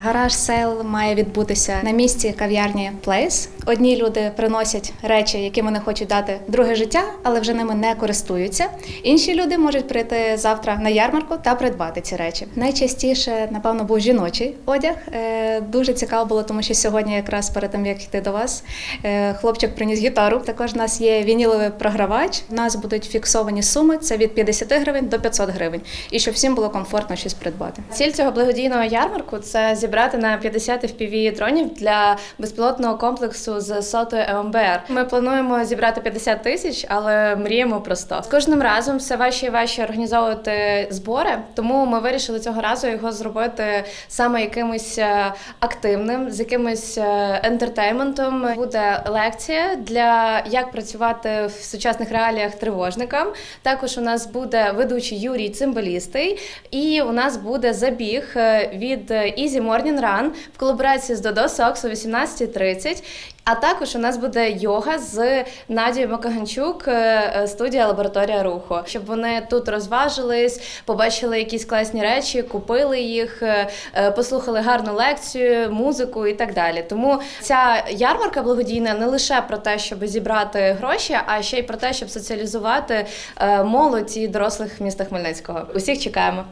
Гараж сейл має відбутися на місці кав'ярні Place. Одні люди приносять речі, які вони хочуть дати друге життя, але вже ними не користуються. Інші люди можуть прийти завтра на ярмарку та придбати ці речі. Найчастіше, напевно, був жіночий одяг. Е, Дуже цікаво було, тому що сьогодні, якраз перед тим як йти до вас, е, хлопчик приніс гітару. Також у нас є вініловий програвач. У нас будуть фіксовані суми. Це від 50 гривень до 500 гривень. І щоб всім було комфортно щось придбати. Ціль цього благодійного ярмарку це зібрати на 50 FPV дронів для безпілотного комплексу з сотою ЕМБР. Ми плануємо зібрати 50 тисяч, але мріємо про 100. З кожним разом все важче і важче організовувати збори, тому ми вирішили цього разу його зробити саме якимось е, активним, з якимось е, ентертейментом. Буде лекція для як працювати в сучасних реаліях тривожникам. Також у нас буде ведучий Юрій Цимбалістий, і у нас буде забіг е, від Easy Morning Run в колаборації з Dodo Socks о 18.30. А також у нас буде йога з Надією Макаганчук, е, е, студія лабораторія руху, щоб вони тут розважились, побачили якісь класні речі, купили їх, е, послухали гарну лекцію, музику і так далі. Тому ця ярмарка благодійна не лише про те, щоб зібрати гроші, а ще й про те, щоб соціалізувати молодь і дорослих міста Хмельницького. Усіх чекаємо.